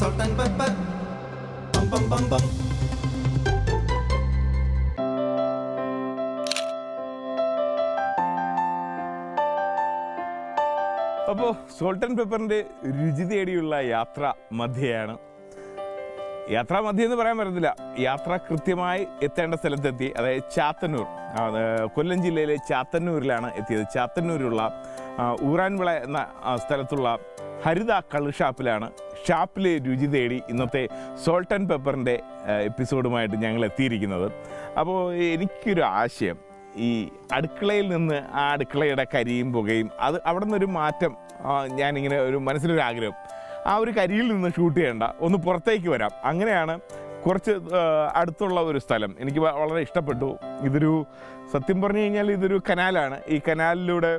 salt and pepper. Bum bum bum bum. അപ്പോൾ salt and പെപ്പറിന്റെ രുചി തേടിയുള്ള യാത്ര മധ്യയാണ് യാത്രാ മധ്യ എന്ന് പറയാൻ പറ്റത്തില്ല യാത്ര കൃത്യമായി എത്തേണ്ട സ്ഥലത്തെത്തി അതായത് ചാത്തന്നൂർ കൊല്ലം ജില്ലയിലെ ചാത്തന്നൂരിലാണ് എത്തിയത് ചാത്തന്നൂരിലുള്ള ആ, ഊറാൻവിള എന്ന സ്ഥലത്തുള്ള ഹരിത കള്ള് ഷാപ്പിലാണ് ഷാപ്പിലെ രുചി തേടി ഇന്നത്തെ സോൾട്ട് ആൻഡ് പെപ്പറിന്റെ എപ്പിസോഡുമായിട്ട് ഞങ്ങൾ എത്തിയിരിക്കുന്നത്. അപ്പോൾ എനിക്കൊരു ആശയം. ഈ അടുക്കളയിൽ നിന്ന് ആ അടുക്കളയുടെ കരിയും പുകയും അത് അവിടെ നിന്നൊരു മാറ്റം ഞാനിങ്ങനെ ഒരു മനസ്സിലൊരു ആഗ്രഹം ആ ഒരു കരിയിൽ നിന്ന് ഷൂട്ട് ചെയ്യേണ്ട ഒന്ന് പുറത്തേക്ക് വരാം. അങ്ങനെയാണ് കുറച്ച് അടുത്തുള്ള ഒരു സ്ഥലം എനിക്ക് വളരെ ഇഷ്ടപ്പെട്ടു. ഇതൊരു സത്യം പറഞ്ഞു കഴിഞ്ഞാൽ ഇതൊരു കനാലാണ്. ഈ കനാലിലൂടെ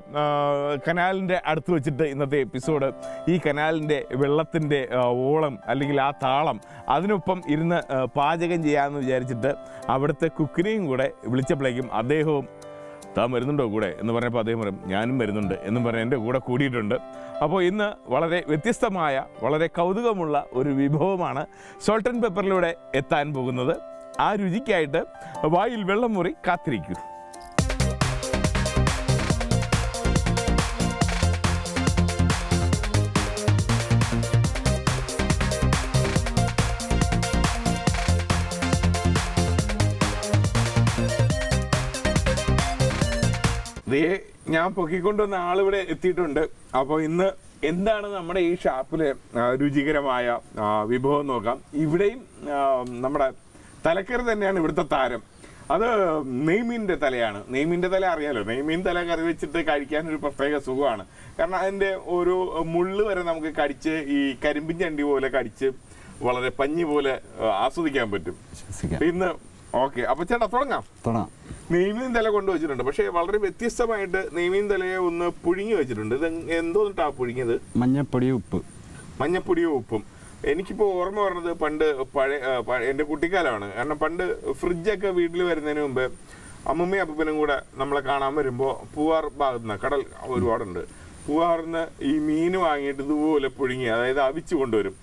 കനാലിന്റെ അടുത്ത് വെച്ചിട്ട് ഇന്നത്തെ എപ്പിസോഡ് ഈ കനാലിന്റെ വെള്ളത്തിന്റെ ഓളം അല്ലെങ്കിൽ ആ താളം അതിനൊപ്പം ഇരുന്ന് പാചകം ചെയ്യാമെന്ന് വിചാരിച്ചിട്ട് അവിടുത്തെ കുക്കിനെയും കൂടെ വിളിച്ചപ്പോഴേക്കും അദ്ദേഹവും താൻ വരുന്നുണ്ടോ കൂടെ എന്ന് പറഞ്ഞപ്പോൾ അദ്ദേഹം പറയും ഞാനും വരുന്നുണ്ട് എന്ന് പറഞ്ഞ് എന്റെ കൂടെ കൂടിയിട്ടുണ്ട്. അപ്പോൾ ഇന്ന് വളരെ വ്യത്യസ്തമായ വളരെ കൗതുകമുള്ള ഒരു വിഭവമാണ് സോൾട്ട് ആൻഡ് പെപ്പറിലൂടെ എത്താൻ പോകുന്നത്. ആ രുചിക്കായിട്ട് വായിൽ വെള്ളം മുറി കാത്തിരിക്കൂ ദേ ഞാൻ പൊക്കിക്കൊണ്ടുവന്ന ആളിവിടെ എത്തിയിട്ടുണ്ട്. അപ്പോൾ ഇന്ന് എന്താണ് നമ്മുടെ ഈ ഷാപ്പിലെ രുചികരമായ വിഭവം നോക്കാം. ഇവിടെയും നമ്മുടെ തലക്കറി തന്നെയാണ് ഇവിടുത്തെ താരം. അത് നെയ്മീന്റെ തലയാണ്. നെയ്മീന്റെ തല അറിയാലോ? നെയ്മീൻ തല കറി വെച്ചിട്ട് കഴിക്കാൻ ഒരു പ്രത്യേക സുഖമാണ്. കാരണം അതിന്റെ ഒരു മുള്ള് വരെ നമുക്ക് കടിച്ച് ഈ കരിമ്പിൻ ചണ്ടി പോലെ കടിച്ച് വളരെ പഞ്ഞി പോലെ ആസ്വദിക്കാൻ പറ്റും. ഇന്ന് ഓക്കെ. അപ്പൊ ചേട്ടാ തുടങ്ങാം. തുടങ്ങാം. നെയ്മീൻ തല കൊണ്ടുവച്ചിട്ടുണ്ട് പക്ഷേ വളരെ വ്യത്യസ്തമായിട്ട് നെയ്മീൻ തലയെ ഒന്ന് പുഴുങ്ങി വെച്ചിട്ടുണ്ട്. ഇത് എന്തോന്നിട്ടാ പുഴുങ്ങിയത്? മഞ്ഞപ്പൊടിയും ഉപ്പ്. മഞ്ഞപ്പൊടിയും ഉപ്പും. എനിക്കിപ്പോൾ ഓർമ്മ പറഞ്ഞത് പണ്ട് പഴയ എന്റെ കുട്ടിക്കാലമാണ്. കാരണം പണ്ട് ഫ്രിഡ്ജൊക്കെ വീട്ടിൽ വരുന്നതിന് മുമ്പ് അമ്മമ്മയും അപ്പനും കൂടെ നമ്മളെ കാണാൻ വരുമ്പോൾ പൂവാർ ഭാഗത്ത് നിന്ന് കടൽ ഒരുപാടുണ്ട്. പൂവാറിന്ന് ഈ മീൻ വാങ്ങിയിട്ട് ഇതുപോലെ പുഴുങ്ങി അതായത് അവിച്ചു കൊണ്ടുവരും.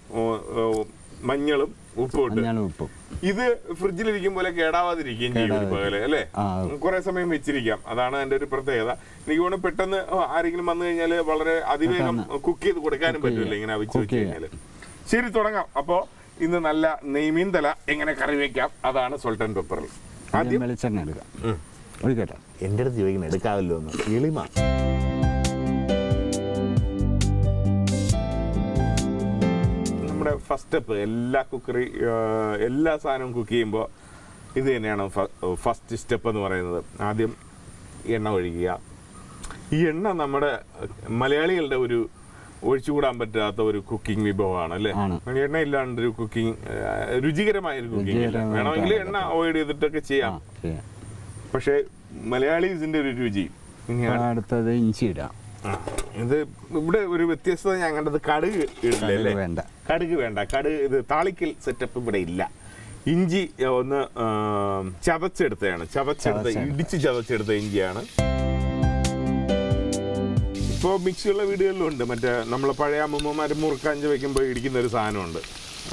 മഞ്ഞളും ഉപ്പും ഇട്ട് മഞ്ഞളും ഉപ്പും. ഇത് ഫ്രിഡ്ജിലിരിക്കും പോലെ കേടാവാതിരിക്കുകയും ചെയ്യും പകൽ അല്ലേ. കുറെ സമയം വെച്ചിരിക്കാം. അതാണ് എന്റെ ഒരു പ്രത്യേകത. എനിക്ക് തോന്നുന്നു പെട്ടെന്ന് ആരെങ്കിലും വന്നു കഴിഞ്ഞാൽ വളരെ അതിവേഗം കുക്ക് ചെയ്ത് കൊടുക്കാനും പറ്റില്ല ഇങ്ങനെ അവിച്ച് വെച്ച് കഴിഞ്ഞാൽ. കഴിഞ്ഞാൽ ശരി തുടങ്ങാം. അപ്പോ ഇന്ന് നല്ല നെയ്മീൻ തല എങ്ങനെ കറി വെക്കാം? അതാണ് സോൾട്ട് ആൻഡ് പെപ്പറിൽ ആദ്യം വെളിച്ചെണ്ണ എടുക്കാം ഒഴിക്കട്ടെ എന്റെ അടുത്ത് ചോദിക്കണം എടുക്കാമല്ലോ ഒന്ന് എളിമ. നമ്മുടെ ഫസ്റ്റ് സ്റ്റെപ്പ് എല്ലാ കുക്കറി എല്ലാ സാധനവും കുക്ക് ചെയ്യുമ്പോൾ ഇത് തന്നെയാണ് ഫസ്റ്റ് സ്റ്റെപ്പ് എന്ന് പറയുന്നത്. ആദ്യം എണ്ണ ഒഴിക്കുക. ഈ എണ്ണ നമ്മുടെ മലയാളികളുടെ ഒരു ഒഴിച്ചുകൂടാൻ പറ്റാത്ത ഒരു കുക്കിംഗ് വിഭവമാണ് അല്ലേ? എണ്ണ ഇല്ലാണ്ട് ഒരു കുക്കിംഗ് രുചികരമായ ഒരു കുക്കിംഗ് വേണമെങ്കിൽ എണ്ണ അവോയ്ഡ് ചെയ്തിട്ടൊക്കെ ചെയ്യാം. പക്ഷേ മലയാളീസിന്റെ ഒരു രുചി. അടുത്തത് ഇഞ്ചി ഇടാം. ഇത് ഇവിടെ ഒരു വ്യത്യസ്തത ഞാൻ കണ്ടത് കടുക് ഇടില്ല വേണ്ട. കടുക് വേണ്ട. കടുക് ഇത് താളിക്കൽ സെറ്റപ്പ് ഇവിടെ ഇല്ല. ഇഞ്ചി ഒന്ന് ചതച്ചെടുത്തതാണ്. ചതച്ചെടുത്ത. ഇടിച്ച് ചതച്ചെടുത്ത ഇഞ്ചിയാണ്. ഇപ്പോൾ മിക്സിയുള്ള വീടുകളിലും ഉണ്ട് മറ്റേ നമ്മളെ പഴയ അമ്മമ്മമാർ മുറുക്കാഞ്ച് വെക്കുമ്പോൾ ഇടിക്കുന്ന ഒരു സാധനമുണ്ട്.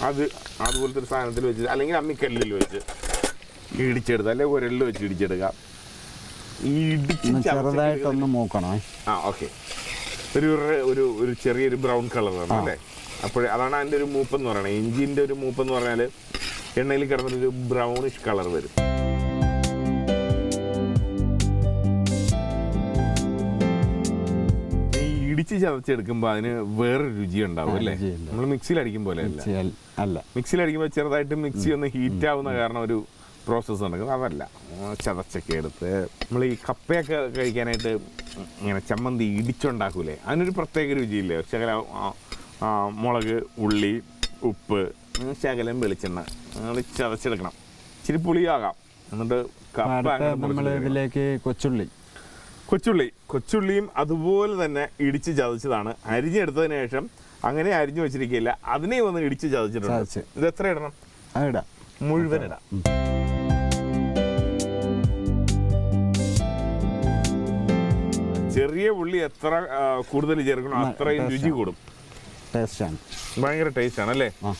അത് അതുപോലത്തെ ഒരു സാധനത്തിൽ വെച്ച് അല്ലെങ്കിൽ അമ്മിക്കല്ലിൽ വെച്ച് ഇടിച്ചെടുത്ത് അല്ലെങ്കിൽ ഉരലിൽ വെച്ച് ഇടിച്ചെടുക്കാം. ഇടിച്ച് ചെറുതായിട്ടൊന്ന് മൂക്കണേ. ആ ഓക്കെ. ഒരു ഒരു ഒരു ചെറിയൊരു ബ്രൗൺ കളറാണ്. അല്ലേ? അപ്പോൾ അതാണ് അതിന്റെ ഒരു മൂപ്പ് എന്ന് പറയുന്നത് ഇഞ്ചിന്റെ ഒരു മൂപ്പ് എന്ന് പറഞ്ഞാൽ എണ്ണയിൽ കിടന്നൊരു ബ്രൗണിഷ് കളർ വരും. ഇടിച്ച് ചതച്ചെടുക്കുമ്പോൾ അതിന് വേറെ രുചി ഉണ്ടാവും അല്ലേ? നമ്മൾ മിക്സിയിൽ അടിക്കും പോലെ അല്ല? മിക്സിയിൽ അടിക്കുമ്പോൾ ചെറുതായിട്ട് മിക്സി ഒന്ന് ഹീറ്റ് ആവുന്ന കാരണം ഒരു പ്രോസസ്സ് നടക്കുന്നത് അതല്ല. ചതച്ചൊക്കെ എടുത്ത് നമ്മൾ ഈ കപ്പയൊക്കെ കഴിക്കാനായിട്ട് ഇങ്ങനെ ചമ്മന്തി ഇടിച്ചുണ്ടാക്കൂലേ? അതിനൊരു പ്രത്യേക രുചിയില്ലേ? ആ, മുളക് ഉള്ളി ഉപ്പ് ശകലം വെളിച്ചെണ്ണ അങ്ങനെ ചതച്ചെടുക്കണം. ഇച്ചിരി പുളിയാകാം. എന്നിട്ട് നമ്മൾ ഇതിലേക്ക് കൊച്ചുള്ളി. കൊച്ചുള്ളി. കൊച്ചുള്ളിയും അതുപോലെ തന്നെ ഇടിച്ച് ചതച്ചതാണ്. അരിഞ്ഞെടുത്തതിന് ശേഷം അങ്ങനെ അരിഞ്ഞു വെച്ചിരിക്കില്ല അതിനെ ഒന്ന് ഇടിച്ച് ചതച്ചിട്ടുണ്ട്. ഇത് എത്ര ഇടണം? അതിടാം മുഴുവൻ ഇടാം. ചെറിയ ഉള്ളി എത്ര കൂടുതൽ ചേർക്കണോ അത്രയും രുചി കൂടും. ടേസ്റ്റാണ് ഭയങ്കര ടേസ്റ്റ് ആണ് അല്ലേ? ആ.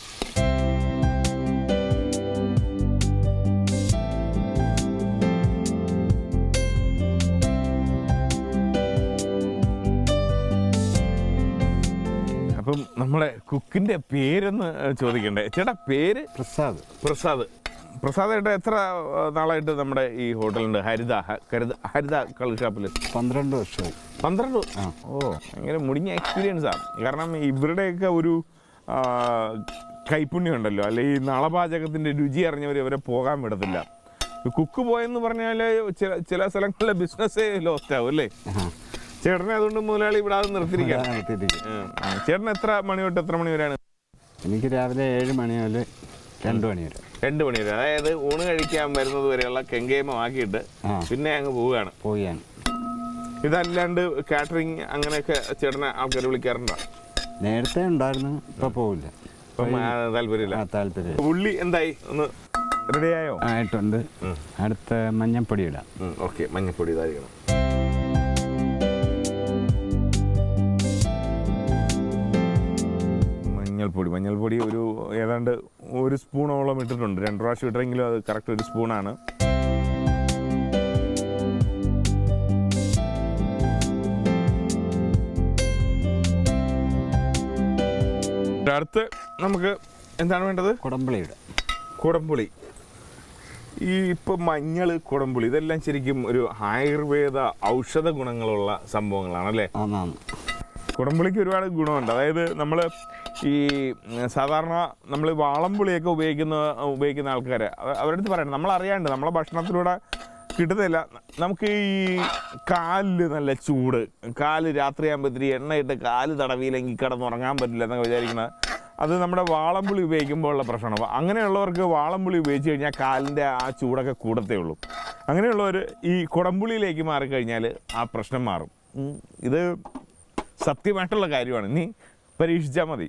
അപ്പം നമ്മുടെ കുക്കിന്റെ പേരൊന്ന് ചോദിക്കണ്ടേ? ചേട്ടാ പേര്? പ്രസാദ്. പ്രസാദ്. പ്രസാദ് ഏട്ടാ എത്ര നാളായിട്ട് നമ്മുടെ ഈ ഹോട്ടലുണ്ട് ഹരിത കരുത ഹരിത കളർ ഷാപ്പിൽ പന്ത്രണ്ട് വർഷമായി. പന്ത്രണ്ട് ഓ ഭയങ്കര മുടിഞ്ഞ എക്സ്പീരിയൻസാണ് കാരണം ഇവരുടെയൊക്കെ ഒരു കൈപ്പുണ്യം ഉണ്ടല്ലോ അല്ലെ ഈ നളപാചകത്തിന്റെ രുചി അറിഞ്ഞവർ ഇവരെ പോകാൻ വിടത്തില്ല. കുക്ക് പോയെന്ന് പറഞ്ഞാൽ ചില ചില സ്ഥലങ്ങളിലെ ബിസിനസ്സേ ലോസ്റ്റ് ആവും അല്ലേ? ചേട്ടനെ അതുകൊണ്ട് മുതലാളി ഇവിടെ അത് നിർത്തിയിരിക്കാം ചേട്ടൻ എത്ര മണി തൊട്ട് എത്ര മണി വരെയാണ്? എനിക്ക് രാവിലെ ഏഴ് മണി മുതൽ രണ്ട് മണി വരെ. രണ്ട് മണി വരെ അതായത് ഊണ് കഴിക്കാൻ വരുന്നത് വരെയുള്ള കെങ്കേമം ആക്കിയിട്ട് ആ. പിന്നെ അങ്ങ് പോവുകയാണ്. പോയാണ് ഇതല്ലാണ്ട് കാറ്ററിംഗ് അങ്ങനെയൊക്കെ ചേട്ടനെ ആൾക്കാർ വിളിക്കാറുണ്ടോ? നേരത്തെ ഉണ്ടായിരുന്നു ഇപ്പൊ പോവില്ല. ഇപ്പം ആ, താല്പര്യമില്ല. ആ താല്പര്യം ഉള്ളി എന്തായി? ഒന്ന് റെഡിയായോ ആയിട്ടുണ്ട്. അടുത്ത മഞ്ഞപ്പൊടി ഇടാം. ഓക്കെ. മഞ്ഞപ്പൊടി ഇതായിരിക്കണം. മഞ്ഞൾപ്പൊടി. മഞ്ഞൾപ്പൊടി ഒരു ഏതാണ്ട് ഒരു സ്പൂണോളം ഇട്ടിട്ടുണ്ട്. രണ്ട് പ്രാവശ്യം ഇട്ടെങ്കിലും അത് കറക്റ്റ് ഒരു സ്പൂണാണ്. അടുത്ത് നമുക്ക് എന്താണ് വേണ്ടത്? കുടമ്പളി ഇടാം കുടംപുളി. ഈ ഇപ്പം മഞ്ഞൾ കുടംപുളി ഇതെല്ലാം ശരിക്കും ഒരു ആയുർവേദ ഔഷധ ഗുണങ്ങളുള്ള സംഭവങ്ങളാണ് അല്ലേ ആന്നാന്ന്. കുടംപുളിക്ക് ഒരുപാട് ഗുണമുണ്ട്. അതായത് നമ്മൾ ഈ സാധാരണ നമ്മൾ വാളംപുളിയൊക്കെ ഉപയോഗിക്കുന്ന ഉപയോഗിക്കുന്ന ആൾക്കാർ അവരുടെ അടുത്ത് പറയണം. നമ്മൾ അറിയാണ്ട് നമ്മളെ ഭക്ഷണത്തിലൂടെ കിട്ടുന്നില്ല നമുക്ക് ഈ കാലിൽ നല്ല ചൂട് കാൽ രാത്രിയാകുമ്പോഴത്തേക്ക് എണ്ണയിട്ട് കാൽ തടവിയില്ലെങ്കിൽ കിടന്നുറങ്ങാൻ പറ്റില്ല എന്നൊക്കെ വിചാരിക്കുന്നത് അത് നമ്മുടെ വാളംപുളി ഉപയോഗിക്കുമ്പോൾ ഉള്ള പ്രശ്നമാണ്. അങ്ങനെയുള്ളവർക്ക് വാളംപുളി ഉപയോഗിച്ച് കഴിഞ്ഞാൽ കാലിന്റെ ആ ചൂടൊക്കെ കൂടത്തേ ഉള്ളൂ. അങ്ങനെയുള്ളവർ ഈ കുടംപുളിയിലേക്ക് മാറിക്കഴിഞ്ഞാൽ ആ പ്രശ്നം മാറും. ഇത് സത്യമായിട്ടുള്ള കാര്യമാണ്. നീ പരീക്ഷിച്ചാൽ മതി.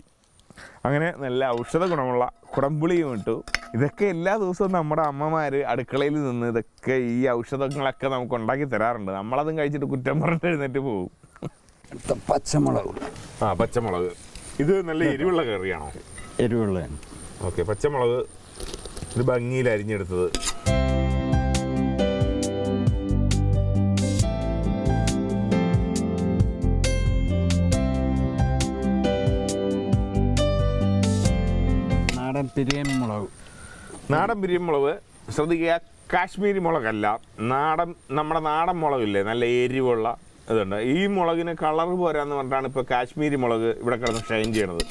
അങ്ങനെ നല്ല ഔഷധ ഗുണമുള്ള കുടംപുളിയും ഇട്ടു. ഇതൊക്കെ എല്ലാ ദിവസവും നമ്മുടെ അമ്മമാർ അടുക്കളയിൽ നിന്ന് ഇതൊക്കെ ഈ ഔഷധങ്ങളൊക്കെ നമുക്ക് ഉണ്ടാക്കി തരാറുണ്ട്. നമ്മളതും കഴിച്ചിട്ട് കുറ്റം പറഞ്ഞിട്ട് എഴുന്നേറ്റ് പോകും അടുത്ത പച്ചമുളക്. ആ പച്ചമുളക്. ഇത് നല്ല എരിവുള്ള കറിയാണോ? എരിവുള്ള ഓക്കെ പച്ചമുളക് ഇത് ഭംഗിയിൽ അരിഞ്ഞെടുത്തത്. പിരിയൻ മുളക്. നാടൻ പിരിയമുളക് ശ്രദ്ധിക്കുക കാശ്മീരി മുളകല്ല. നാടൻ നമ്മുടെ നാടൻ മുളകില്ലേ നല്ല എരിവുള്ള ഇതുണ്ട്. ഈ മുളകിന് കളർ പോരാന്ന് പറഞ്ഞിട്ടാണ് ഇപ്പോൾ കാശ്മീരി മുളക് ഇവിടെ കിടന്ന് ഷൈൻ ചെയ്യണത്.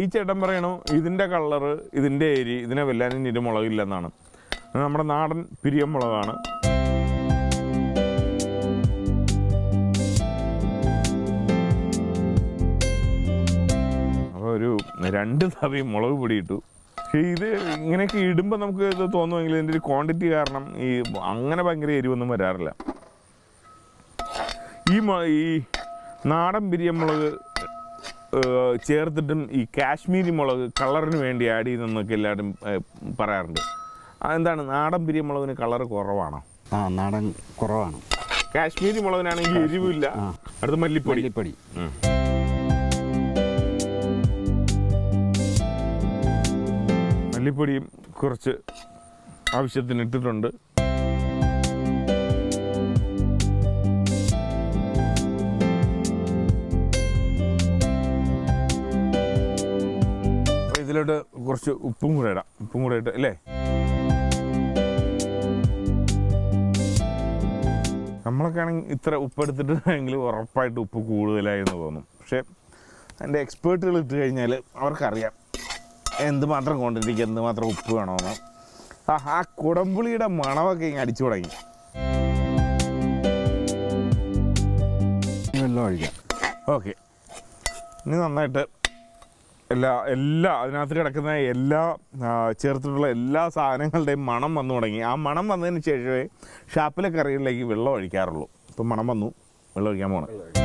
ഈ ചേട്ടൻ പറയണു ഇതിന്റെ കളറ് ഇതിന്റെ എരി ഇതിനെ വെല്ലാനും ഇതിന്റെ മുളകില്ലെന്നാണ്. നമ്മുടെ നാടൻ പിരിയം മുളകാണ്. അപ്പോൾ ഒരു രണ്ട് തവി മുളക് പൊടി ഇട്ടു ഇത് ഇങ്ങനെയൊക്കെ ഇടുമ്പോൾ നമുക്ക് ഇത് തോന്നുമെങ്കിൽ ഇതിന്റെ ഒരു ക്വാണ്ടിറ്റി കാരണം ഈ അങ്ങനെ ഭയങ്കര എരിവൊന്നും വരാറില്ല. ഈ ഈ നാടൻ ബിരിയമുളക് മുളക് ചേർത്തിട്ടും ഈ കാശ്മീരി മുളക് കളറിന് വേണ്ടി ആഡ് ചെയ്തെന്നൊക്കെ എല്ലാവരും പറയാറുണ്ട്. അതെന്താണ്? നാടൻ ബിരിയമുളകിന് കളർ കുറവാണോ? ആ നാടൻ കുറവാണ്. കാശ്മീരി മുളകിനാണെങ്കിൽ എരിവില്ല. അടുത്ത് മല്ലിപ്പൊടി. മല്ലിപ്പൊടി. മല്ലിപ്പൊടിയും കുറച്ച് ആവശ്യത്തിന് ഇട്ടിട്ടുണ്ട്. ഇതിലോട്ട് കുറച്ച് ഉപ്പും കൂടെ ഇടാം. ഉപ്പും കൂടെ ഇട്ട് അല്ലേ? നമ്മളൊക്കെ ആണെങ്കിൽ ഇത്ര ഉപ്പ് എടുത്തിട്ടുണ്ടെങ്കിൽ ഉറപ്പായിട്ട് ഉപ്പ് കൂടുതലായി എന്ന് തോന്നും. പക്ഷേ അതിന്റെ എക്സ്പേർട്ടുകൾ ഇട്ട് കഴിഞ്ഞാൽ അവർക്കറിയാം എന്തുമാത്രം കൊണ്ടിരിക്കുക എന്തുമാത്രം ഉപ്പ് വേണമെന്ന്. ആ ആ കുടംപുളിയുടെ മണമൊക്കെ ഇങ്ങനെ അടിച്ചു തുടങ്ങി. വെള്ളം ഒഴിക്കാം. ഓക്കെ. ഇനി നന്നായിട്ട് എല്ലാ എല്ലാ അതിനകത്ത് കിടക്കുന്ന എല്ലാ ചേർത്തിട്ടുള്ള എല്ലാ സാധനങ്ങളുടെയും മണം വന്നു തുടങ്ങി. ആ മണം വന്നതിന് ശേഷമേ ഷാപ്പിലെ കറികളിലേക്ക് വെള്ളം ഒഴിക്കാറുള്ളൂ. ഇപ്പം മണം വന്നു. വെള്ളം ഒഴിക്കാൻ പോകണം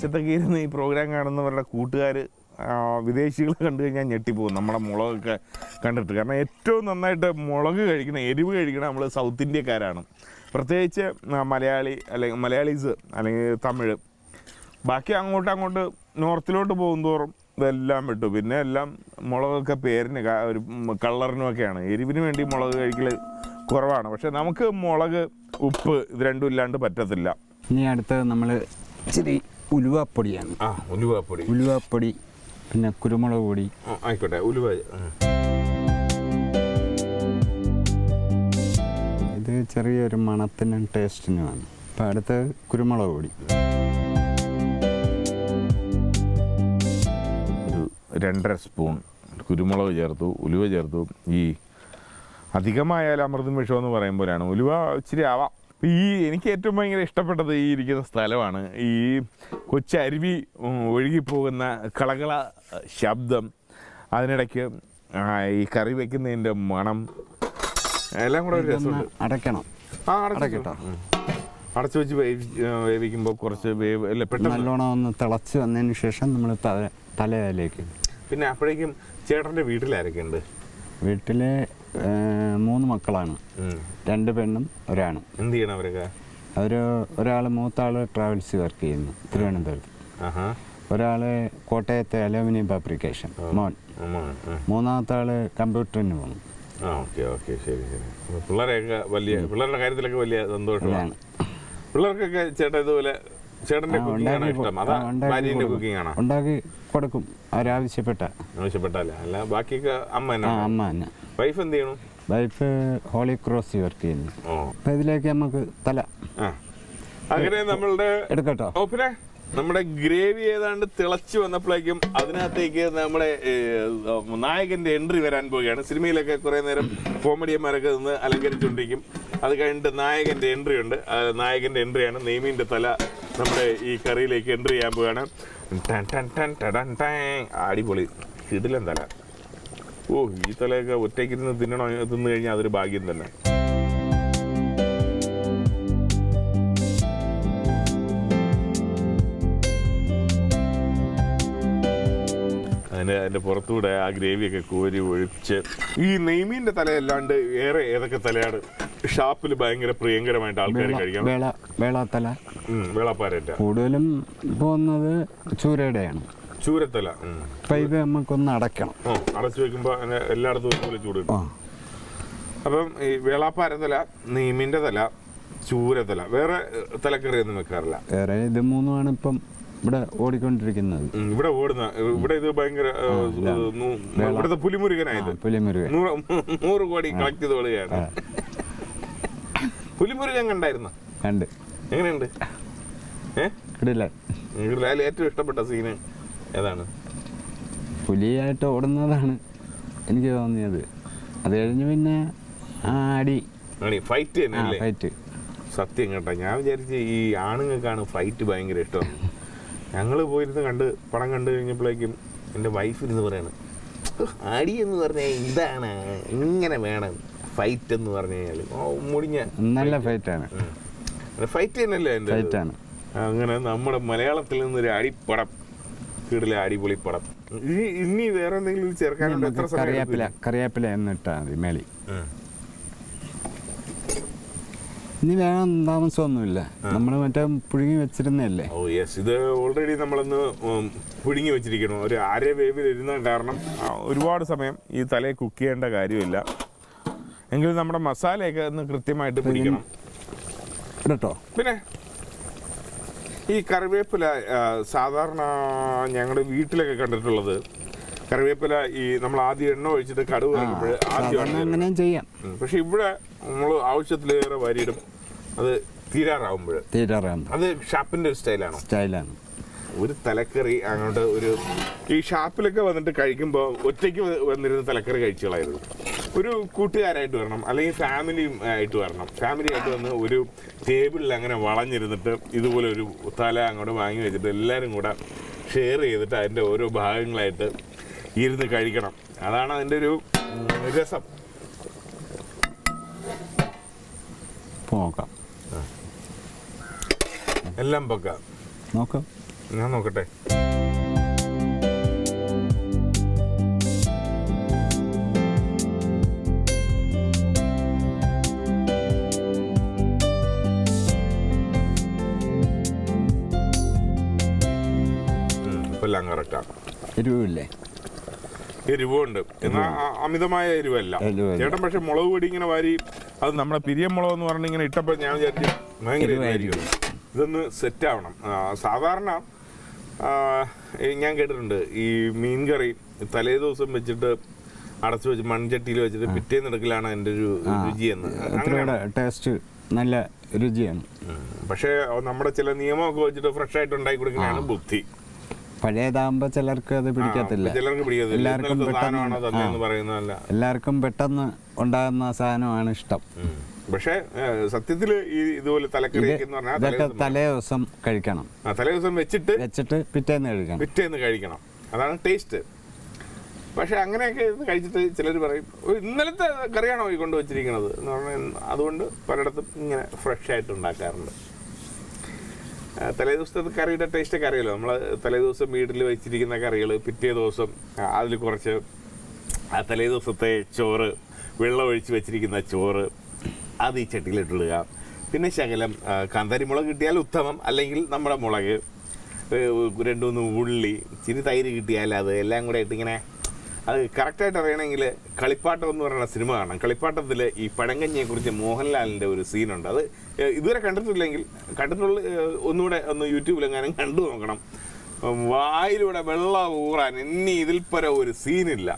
വിദേശത്തൊക്കെ ഇരുന്ന് ഈ പ്രോഗ്രാം കാണുന്നവരുടെ കൂട്ടുകാർ വിദേശികൾ കണ്ടു കഴിഞ്ഞാൽ ഞെട്ടിപ്പോകും. നമ്മുടെ മുളകൊക്കെ കണ്ടിട്ട്. കാരണം ഏറ്റവും നന്നായിട്ട് മുളക് കഴിക്കുന്ന എരിവ് കഴിക്കുന്ന നമ്മൾ സൗത്ത് ഇന്ത്യക്കാരാണ് പ്രത്യേകിച്ച് മലയാളി അല്ലെങ്കിൽ മലയാളീസ് അല്ലെങ്കിൽ തമിഴ്. ബാക്കി അങ്ങോട്ട് അങ്ങോട്ട് നോർത്തിലോട്ട് പോകുന്തോറും ഇതെല്ലാം വിട്ടു. പിന്നെ എല്ലാം മുളകൊക്കെ പേരിന് ഒരു കളറിനുമൊക്കെയാണ് എരിവിന് വേണ്ടി മുളക് കഴിക്കൽ കുറവാണ്. പക്ഷേ നമുക്ക് മുളക് ഉപ്പ് ഇത് രണ്ടും ഇല്ലാണ്ട് പറ്റത്തില്ല. ഇനി അടുത്തത് നമ്മൾ ഇച്ചിരി ഉലുവാപ്പൊടിയാണ് ആ ഉലുവാപ്പൊടി. ഉലുവാപ്പൊടി പിന്നെ കുരുമുളക് പൊടി. ആയിക്കോട്ടെ ഉലുവ ഇത് ചെറിയൊരു മണത്തിനും ടേസ്റ്റിനുമാണ് അപ്പം അടുത്ത് കുരുമുളക് പൊടി. ഒരു രണ്ടര സ്പൂൺ കുരുമുളക് ചേർത്തു ഉലുവ ചേർത്തു. ഈ അധികമായാൽ അമൃതും വിഷമെന്ന് പറയുമ്പോഴാണ്. ഉലുവ ഇച്ചിരി ആവാം. ഈ എനിക്ക് ഏറ്റവും ഭയങ്കര ഇഷ്ടപ്പെട്ടത് ഈ ഇരിക്കുന്ന സ്ഥലമാണ്. ഈ കൊച്ചരുവി ഒഴുകിപ്പോകുന്ന കളകള ശബ്ദം അതിനിടയ്ക്ക് ഈ കറി വെക്കുന്നതിന്റെ മണം എല്ലാം കൂടെ ഒരു രസമുണ്ട്. അടയ്ക്കണം. ആ അടയ്ക്കട്ടോ. അടച്ചു വെച്ച് വേവിക്കുമ്പോൾ കുറച്ച് വേവ് അല്ല പെട്ടെന്ന്. നല്ലോണം ഒന്ന് തിളച്ച് വന്നതിന് ശേഷം നമ്മൾ തല തലയിലേക്ക്. പിന്നെ അപ്പോഴേക്കും ചേട്ടന്റെ വീട്ടിലാരൊക്കെ ഉണ്ട് വീട്ടിൽ മൂന്ന് മക്കളാണ്. രണ്ട് പെണ്ണും ഒരാണും. എന്ത് ചെയ്യണം അവരൊക്കെ? അവർ ഒരാൾ മൂത്ത ആൾ ട്രാവൽസ് വർക്ക് ചെയ്യുന്നു തിരുവനന്തപുരത്ത്. ഒരാൾ കോട്ടയത്തെ അലൂമിനിയം ഫാബ്രിക്കേഷൻ മോൻ. മൂന്നാമത്തെ ആൾ കമ്പ്യൂട്ടറിന് പോകുന്നു ആ ഓക്കെ ഓക്കെ ശരി ശരി. പിള്ളേരെയൊക്കെ വലിയ പിള്ളേരുടെ കാര്യത്തിലൊക്കെ വലിയ സന്തോഷമാണ്. പിള്ളേർക്കൊക്കെ ചേട്ടാ ഇതുപോലെ ചേട്ടന്റെ ആ, കുക്കിംഗ് ആണോ ഉണ്ടാക്കി ഇഷ്ടം. അതാ ഭാര്യന്റെ കൊടുക്കും. കുക്കിംഗ് ആണോ. ഉണ്ടാക്കി കൊടുക്കും അവരാവശ്യപ്പെട്ട ആവശ്യപ്പെട്ടല്ല അല്ല ബാക്കിയൊക്കെ അമ്മ ആ തന്നെ അമ്മ തന്നെ. വൈഫ് എന്ത് ചെയ്യണു? വൈഫ് ഹോളി ക്രോസ് വർക്ക് ചെയ്യുന്നു. അപ്പൊ ഇതിലേക്ക് നമുക്ക് തല അങ്ങനെ നമ്മളുടെ എടുക്കട്ടോ. ഓ പിന്നെ നമ്മുടെ ഗ്രേവി ഏതാണ്ട് തിളച്ചു വന്നപ്പോഴേക്കും അതിനകത്തേക്ക് നമ്മുടെ നായകന്റെ എൻട്രി വരാൻ പോവുകയാണ്. സിനിമയിലൊക്കെ കുറെ നേരം കോമഡിയന്മാരൊക്കെ നിന്ന് അലങ്കരിച്ചുകൊണ്ടിരിക്കും അത് കഴിഞ്ഞിട്ട് നായകന്റെ എൻട്രി ഉണ്ട്. നായകന്റെ എൻട്രിയാണ് നെയ്മീന്റെ തല നമ്മുടെ ഈ കറിയിലേക്ക് എൻട്രി ചെയ്യാൻ പോവുകയാണ്. ടൻ ടൻ ടൻ ടടൻ ടൻ. അടിപൊളി. കിടിലൻ ഓ ഈ തലയൊക്കെ ഒറ്റയ്ക്കിരുന്ന് തിന്നണോ തിന്നു കഴിഞ്ഞാൽ അതൊരു ഭാഗ്യം തന്നെ. അതിന്റെ അതിന്റെ പുറത്തൂടെ ആ ഗ്രേവിയൊക്കെ കോരി ഒഴിച്ച്. ഈ നെയ്മീന്റെ തലയല്ലാണ്ട് ഏറെ ഏതൊക്കെ തലയാണ്? ഷാപ്പിൽ ഭയങ്കര പ്രിയങ്കരമായിട്ട് ആൾക്കാർ കഴിക്കാം വേളാത്തല. വേളാപ്പാരന്റെ. വേളാപ്പാരറ്റ കൂടുതലും പോകുന്നത് ചൂരയുടെയാണ് ചൂരത്തല പൈപ്പ് അപ്പം ഇത് നമുക്കൊന്ന് അടയ്ക്കണം. അടച്ചു വെക്കുമ്പോ അങ്ങനെ എല്ലായിടത്തും ഒരുപോലെ ചൂട് കിട്ടും. അപ്പം ഈ വേളാപ്പാര തല നെയ്മീന്റെ തല ചൂരത്തല. വേറെ തലക്കറിയൊന്നും തലക്കറി ഒന്നും വെക്കാറില്ല. വേറെ ഇത് മൂന്നുമാണ് ഇപ്പം ഇവിടെ ഓടിക്കൊണ്ടിരിക്കുന്നത്. ഇവിടെ ഓടുന്ന ഇവിടെ ഇത് ഭയങ്കര ഏഹ്. ഇവിടുത്തെ പുലിമുരുകനായത്. പുലിമുരുകൻ. നൂറ് കോടി കളക്ട് ചെയ്ത് കളിയാണ് പുലിമുരുകൻ കണ്ടായിരുന്നു? കണ്ട്. എങ്ങനെയുണ്ട്? ഏ? ഇടില്ല നിങ്ങൾക്ക് അതിൽ ഏറ്റവും ഇഷ്ടപ്പെട്ട സീന് ഏതാണ്? പുലിയായിട്ട് ഓടുന്നതാണ് എനിക്ക് തോന്നിയത്. അത് കഴിഞ്ഞ് പിന്നെ അടി. ഫൈറ്റ് ഫൈറ്റ് സത്യം കേട്ടോ. ഞാൻ വിചാരിച്ച് ഈ ആണുങ്ങൾക്കാണ് ഫൈറ്റ് ഭയങ്കര ഇഷ്ടം. ഞങ്ങൾ പോയിരുന്ന് കണ്ട് പടം കണ്ടു കഴിഞ്ഞപ്പോഴേക്കും എന്റെ വൈഫ് ഇരുന്ന് പറയാണ് അടി എന്ന് പറഞ്ഞാൽ ഇതാണ് ഇങ്ങനെ വേണം ഫൈറ്റ് എന്ന് പറഞ്ഞു കഴിഞ്ഞാൽ ഓ മുടിഞ്ഞ നല്ല ഫൈറ്റാണ് ഫൈറ്റ് തന്നെയല്ലേ എന്റെ ഫൈറ്റാണ് അങ്ങനെ നമ്മുടെ മലയാളത്തിൽ നിന്നൊരു അടിപ്പടം കീടിലെ അടിപൊളി പടം. ഇനി ഇനി വേറെ എന്തെങ്കിലും ചേർക്കാനുണ്ട്? എത്ര കറിയാപ്പില സമയം കറിയാപ്പില എടുക്കും? കറിവേപ്പില എന്നിട്ടാ മതി മേളി. ഇനി വേണം താമസമൊന്നുമില്ല. നമ്മൾ മറ്റേ പുഴുങ്ങി വെച്ചിരുന്നല്ലേ ഓ യെസ് ഇത് ഓൾറെഡി നമ്മളൊന്ന് പുഴുങ്ങി വെച്ചിരിക്കണം ഒരു അര വേവിൽ ഇരുന്ന കാരണം ഒരുപാട് സമയം ഈ തലയെ കുക്ക് ചെയ്യേണ്ട കാര്യമില്ല. എങ്കിലും നമ്മുടെ മസാലയൊക്കെ ഒന്ന് കൃത്യമായിട്ട് പിടിക്കണം. കേട്ടോ പിന്നെ ഈ കറിവേപ്പില സാധാരണ ഞങ്ങളുടെ വീട്ടിലൊക്കെ കണ്ടിട്ടുള്ളത് കറിവേപ്പില ഈ നമ്മൾ ആദ്യം എണ്ണ ഒഴിച്ചിട്ട് കടുവ് അങ്ങനെയും ചെയ്യാം. പക്ഷെ ഇവിടെ നമ്മൾ ആവശ്യത്തിലേറെ വരിയിടും. അത് തീരാറാവുമ്പോൾ തീരാറാവുമ്പോൾ അത് ഷാപ്പിന്റെ സ്റ്റൈലാണോ. സ്റ്റൈലാണ്. ഒരു തലക്കറി അങ്ങോട്ട് ഒരു ഈ ഷാപ്പിലൊക്കെ വന്നിട്ട് കഴിക്കുമ്പോൾ ഒറ്റയ്ക്ക് വന്നിരുന്ന തലക്കറി കഴിച്ചുകളായിരുന്നു ഒരു കൂട്ടുകാരായിട്ട് വരണം അല്ലെങ്കിൽ ഫാമിലിയും ആയിട്ട് വരണം. ഫാമിലി ആയിട്ട് വന്ന് ഒരു ടേബിളിൽ അങ്ങനെ വളഞ്ഞിരുന്നിട്ട് ഇതുപോലെ ഒരു തല അങ്ങോട്ട് വാങ്ങി വെച്ചിട്ട് എല്ലാവരും കൂടെ ഷെയർ ചെയ്തിട്ട് അതിന്റെ ഓരോ ഭാഗങ്ങളായിട്ട് ഇരുന്ന് കഴിക്കണം. അതാണ് അതിന്റെ ഒരു രസം നോക്കാം. എല്ലാം പക്ക. നോക്കാം. ഞാൻ നോക്കട്ടെ. എല്ലാം കറക്റ്റാണ് എരിവില്ലേ എരിവുണ്ട്. എന്നാൽ അമിതമായ എരിവല്ല. ചേട്ടൻ പക്ഷെ മുളക് പൊടി ഇങ്ങനെ വാരി അത് നമ്മുടെ പിരിയം മുളക് എന്ന് പറഞ്ഞ് ഇങ്ങനെ ഇട്ടപ്പോൾ ഞാൻ വിചാരിച്ചു ഭയങ്കര എരിവായിരിക്കും. ഇതൊന്ന് സെറ്റ് ആവണം. സാധാരണ ഞാൻ കേട്ടിട്ടുണ്ട് ഈ മീൻ കറി തലേ ദിവസം വെച്ചിട്ട് അടച്ചു വെച്ച് മൺചട്ടിയിൽ വെച്ചിട്ട് പിറ്റേന്ന് എടുക്കലാണ് എന്റെ ഒരു രുചിയെന്ന്. ഇത്രയുടെ ടേസ്റ്റ് നല്ല രുചിയാണ്. പക്ഷേ നമ്മുടെ ചില നിയമമൊക്കെ വെച്ചിട്ട് ഫ്രഷ് ആയിട്ട് ഉണ്ടാക്കി കൊടുക്കുന്നതാണ് ബുദ്ധി. പഴയതാകുമ്പോൾ ചിലർക്ക് അത് പിടിക്കത്തില്ല. ചിലർക്ക് പിടിക്കത്തില്ല. എല്ലാവർക്കും പെട്ടെന്ന് എല്ലാവർക്കും പെട്ടെന്ന് ഉണ്ടാകുന്ന സാധനമാണ് ഇഷ്ടം. പക്ഷേ സത്യത്തിൽ സത്യത്തിൽ ഈ ഇതുപോലെ തലേ ഇതൊക്കെ ദിവസം തലേ ദിവസം കഴിക്കണം. തലേ ദിവസം വെച്ചിട്ട് വെച്ചിട്ട് പിറ്റേന്ന് കഴിക്കണം. പിറ്റേന്ന് കഴിക്കണം. അതാണ് ടേസ്റ്റ്. പക്ഷെ അങ്ങനെയൊക്കെ കഴിച്ചിട്ട് ചിലർ പറയും "ഓ, ഇന്നലത്തെ കറിയാണോ ഈ കൊണ്ടുവച്ചിരിക്കുന്നത് എന്ന് പറഞ്ഞാൽ അതുകൊണ്ട് പലയിടത്തും ഇങ്ങനെ ഫ്രഷ് ആയിട്ട് ഉണ്ടാക്കാറുണ്ട്. തലേ ദിവസത്തെ കറിയുടെ ടേസ്റ്റ് ഒക്കെ അറിയാലോ. നമ്മൾ തലേ ദിവസം വീട്ടിൽ വെച്ചിരിക്കുന്ന കറികൾ പിറ്റേ ദിവസം അതിൽ കുറച്ച് ആ തലേ ദിവസത്തെ ചോറ് വെള്ളം ഒഴിച്ച് വെച്ചിരിക്കുന്ന ചോറ് അത് ഈ ചട്ടിയിലിട്ടിടുക. പിന്നെ ശകലം ആ, കാന്താരി മുളക് കിട്ടിയാൽ ഉത്തമം. അല്ലെങ്കിൽ നമ്മുടെ മുളക് രണ്ടു മൂന്ന് ഉള്ളി ഇച്ചിരി തൈര് കിട്ടിയാൽ അത് എല്ലാം കൂടെ ഇട്ട് ഇങ്ങനെ അത് കറക്റ്റായിട്ട് അറിയണമെങ്കിൽ കളിപ്പാട്ടം എന്ന് പറയുന്ന സിനിമ കാണാം കളിപ്പാട്ടത്തിൽ ഈ പഴങ്കഞ്ഞിയെ കുറിച്ച് മോഹൻലാലിന്റെ ഒരു സീനുണ്ട് അത് ഇതുവരെ കണ്ടിട്ടില്ലെങ്കിൽ കണ്ടിട്ടുള്ള ഒന്നുകൂടെ ഒന്ന് യൂട്യൂബിലെങ്ങാനും കണ്ടു നോക്കണം. വായിലൂടെ വെള്ളം ഊറാൻ ഇനി ഇതിൽ പര ഒരു സീനില്ല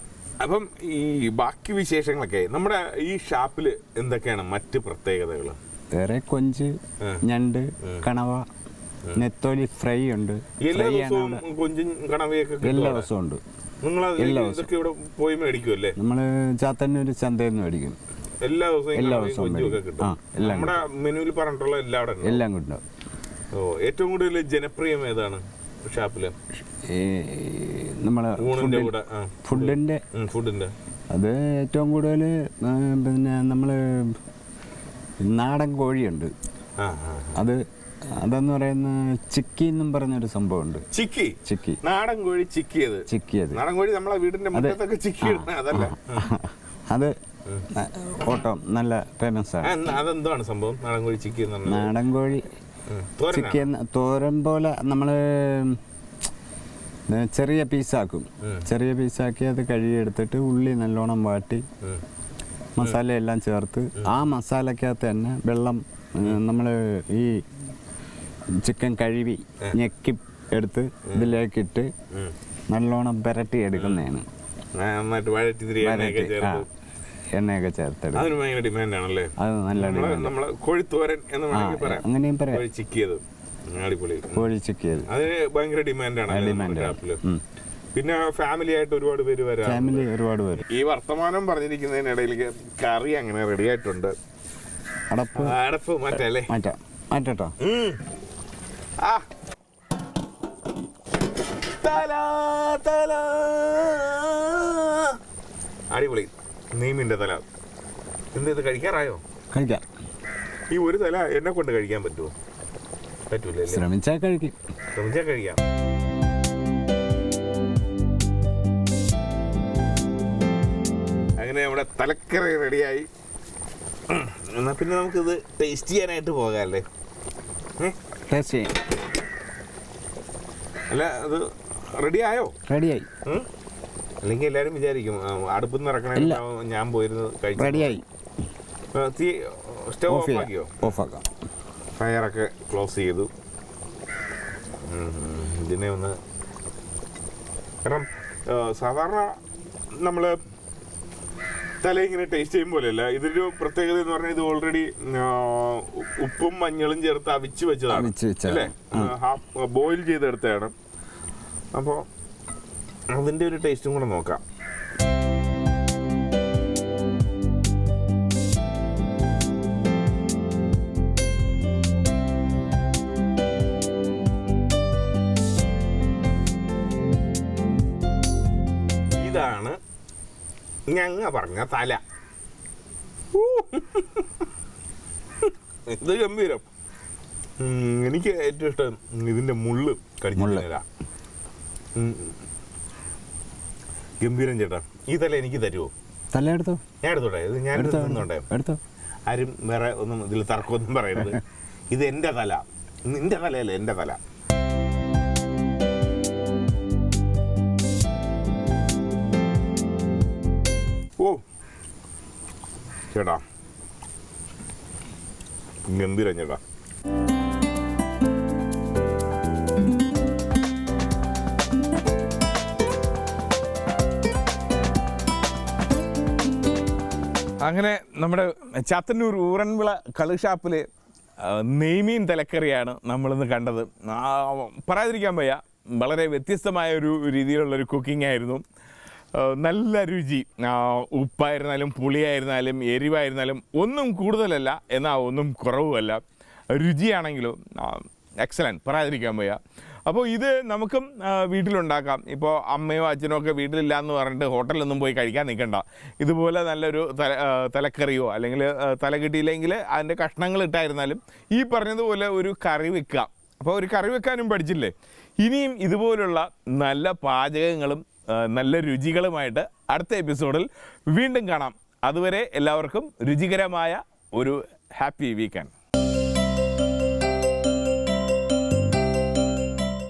അപ്പം ഈ ബാക്കി വിശേഷങ്ങളൊക്കെ നമ്മുടെ ഈ ഷാപ്പിൽ എന്തൊക്കെയാണ് മറ്റ് പ്രത്യേകതകൾ? വേറെ കൊഞ്ച് ഞണ്ട് കണവ നെത്തോലി ഫ്രൈ ഉണ്ട്. എല്ലാ ദിവസവും കൊഞ്ചും കണവയൊക്കെ എല്ലാ ദിവസവും ഉണ്ട്. എല്ലാ ദിവസവും. നമ്മൾ ചാത്തന്നൂർ ചന്തയിൽ നിന്ന് മേടിക്കും. എല്ലാ ദിവസവും എല്ലാ ദിവസവും ആ, എല്ലാം നമ്മുടെ മെനുവിൽ പറഞ്ഞിട്ടുള്ള എല്ലാ എല്ലാം കിട്ടും. ഓ ഏറ്റവും കൂടുതൽ ജനപ്രിയം ഏതാണ് ഷാപ്പിൽ? നമ്മളെ ആ ഫുഡിന്റെ. അത് ഏറ്റവും കൂടുതൽ പിന്നെ നമ്മൾ നാടൻ കോഴിയുണ്ട്. അത് അതെന്ന് പറയുന്ന ചിക്കി എന്നും പറഞ്ഞൊരു സംഭവമുണ്ട്. ചിക്കി? ചിക്കി. നാടൻ കോഴി ചിക്കിയത്. ചിക്കിയത് നാടൻ കോഴി നമ്മളെ വീടിന്റെ മുറ്റത്തൊക്കെ ചിക്കി അതല്ല? അത് ഓട്ടം നല്ല ഫേമസ് ആണ്. അതെന്താണ് സംഭവം? നാടൻ കോഴി ചിക്കി നാടൻ കോഴി തോരനാ? ചിക്കി എന്ന- തോരൻ പോലെ നമ്മൾ ചെറിയ പീസാക്കും ചെറിയ പീസാക്കി അത് കഴുകിയെടുത്തിട്ട് ഉള്ളി നല്ലോണം വാട്ടി മസാല മസാലയെല്ലാം ചേർത്ത് ആ മസാലക്കകത്ത് തന്നെ വെള്ളം നമ്മൾ ഈ ചിക്കൻ കഴുകി ഞെക്കി എടുത്ത് ഇതിലേക്കിട്ട് ഇട്ട് നല്ലോണം പുരട്ടി എടുക്കുന്നതാണ്. എണ്ണയൊക്കെ ചേർത്തെടുക്കും. അതിന് ഭയങ്കര ഡിമാൻഡ് ആണല്ലേ അത് നല്ല നമ്മൾ കോഴിത്തോരൻ എന്ന് വേണമെങ്കിൽ പറയാം. അങ്ങനെയും പറയാം. ചിക്കിയത്. അടിപൊളി. കോഴി ചിക്കിയത്. അതിന് ഭയങ്കര ഡിമാൻഡ്. ആണ് ഡിമാൻഡ് പിന്നെ ഫാമിലി ആയിട്ട് ഒരുപാട് പേര് വരാം ഫാമിലി ഒരുപാട് പേര്. ഈ വർത്തമാനം പറഞ്ഞിരിക്കുന്നതിനിടയിലേക്ക് കറി അങ്ങനെ റെഡി ആയിട്ടുണ്ട്. അടപ്പ്. അടപ്പ് മാറ്റല്ലേ മാറ്റാം മാറ്റട്ടോ. അടിപൊളി. നീമിന്റെ തല. എന്ത് ഇത് കഴിക്കാറായോ? കഴിക്കാം. ഈ ഒരു തല എന്നെ കൊണ്ട് കഴിക്കാൻ പറ്റുമോ പറ്റൂലേ ശ്രമിച്ചാൽ കഴിക്കും. ശ്രമിച്ചാൽ കഴിക്കാം. അങ്ങനെ നമ്മുടെ തലക്കറി റെഡിയായി. എന്നാ പിന്നെ നമുക്കിത് ടേസ്റ്റ് ചെയ്യാനായിട്ട് പോകാമല്ലേ ഏ? ടേസ്റ്റ് ചെയ്യാം അല്ല അത് റെഡി ആയോ? റെഡിയായി ഉം? അല്ലെങ്കിൽ എല്ലാവരും വിചാരിക്കും അടുപ്പിൽ നിന്ന് ഇറക്കണ ഞാൻ പോയിരുന്നു കഴിച്ചു റെഡിയായി തീ സ്റ്റവ് ഓഫ് ഓഫ് ആക്കിയോ ഓഫാക്കാം ഫയറൊക്കെ ക്ലോസ് ചെയ്തു. ഇതിനെ ഒന്ന് കാരണം സാധാരണ നമ്മൾ തല ഇങ്ങനെ ടേസ്റ്റ് ചെയ്യും പോലെയല്ല. ഇതൊരു പ്രത്യേകത എന്ന് പറഞ്ഞാൽ ഇത് ഓൾറെഡി ഉപ്പും മഞ്ഞളും ചേർത്ത് അവിച്ച് വെച്ചതാണ്. അല്ലേ? ഹാഫ് ബോയിൽ ചെയ്തെടുത്തതാണ്. അപ്പോൾ അതിന്റെ ഒരു ടേസ്റ്റും കൂടെ നോക്കാം. ഞങ്ങ പറഞ്ഞ തല. ഇത് ഗംഭീരം. എനിക്ക് ഏറ്റവും ഇഷ്ടം ഇതിന്റെ മുള്ള് കടിച്ചില്ല ഗംഭീരം ചേട്ടാ. ഈ തല എനിക്ക് തരുമോ തല എടുത്തോ? ഞാൻ എടുത്തോട്ടെ? ഇത് ഞാൻ എടുത്തോ? എടുത്തോ? ആരും വേറെ ഒന്നും ഇതിൽ തർക്കമൊന്നും പറയരുത്. ഇത് എന്റെ തല. നിന്റെ തലയല്ല എന്റെ തല. ചേട്ടാ ഗംഭീരം ചേട്ടാ അങ്ങനെ നമ്മുടെ ചാത്തന്നൂർ ഊറൻവിള കളിഷാപ്പിൽ നെയ്മീൻ തലക്കറിയാണ് നമ്മളിന്ന് കണ്ടത്. പറയാതിരിക്കാൻ വയ്യ. വളരെ വ്യത്യസ്തമായ ഒരു രീതിയിലുള്ളൊരു കുക്കിംഗ് ആയിരുന്നു. നല്ല രുചി. ഉപ്പായിരുന്നാലും പുളിയായിരുന്നാലും എരിവായിരുന്നാലും ഒന്നും കൂടുതലല്ല എന്നാൽ ഒന്നും കുറവുമല്ല. രുചിയാണെങ്കിലും എക്സലന്റ് പറയാതിരിക്കാൻ വയ്യ. അപ്പോൾ ഇത് നമുക്കും വീട്ടിലുണ്ടാക്കാം. ഇപ്പോൾ അമ്മയോ അച്ഛനോ ഒക്കെ വീട്ടിലില്ല എന്ന് പറഞ്ഞിട്ട് ഹോട്ടലിലൊന്നും പോയി കഴിക്കാൻ നിൽക്കണ്ട. ഇതുപോലെ നല്ലൊരു തല തലക്കറിയോ അല്ലെങ്കിൽ തല കിട്ടിയില്ലെങ്കിൽ അതിന്റെ കഷ്ണങ്ങൾ ഇട്ടായിരുന്നാലും ഈ പറഞ്ഞതുപോലെ ഒരു കറി വെക്കുക അപ്പോൾ ഒരു കറി വെക്കാനും പഠിച്ചില്ലേ? ഇനിയും ഇതുപോലുള്ള നല്ല പാചകങ്ങളും നല്ല രുചികളുമായിട്ട് അടുത്ത എപ്പിസോഡിൽ വീണ്ടും കാണാം. അതുവരെ എല്ലാവർക്കും രുചികരമായ ഒരു ഹാപ്പി വീക്കെൻഡ്.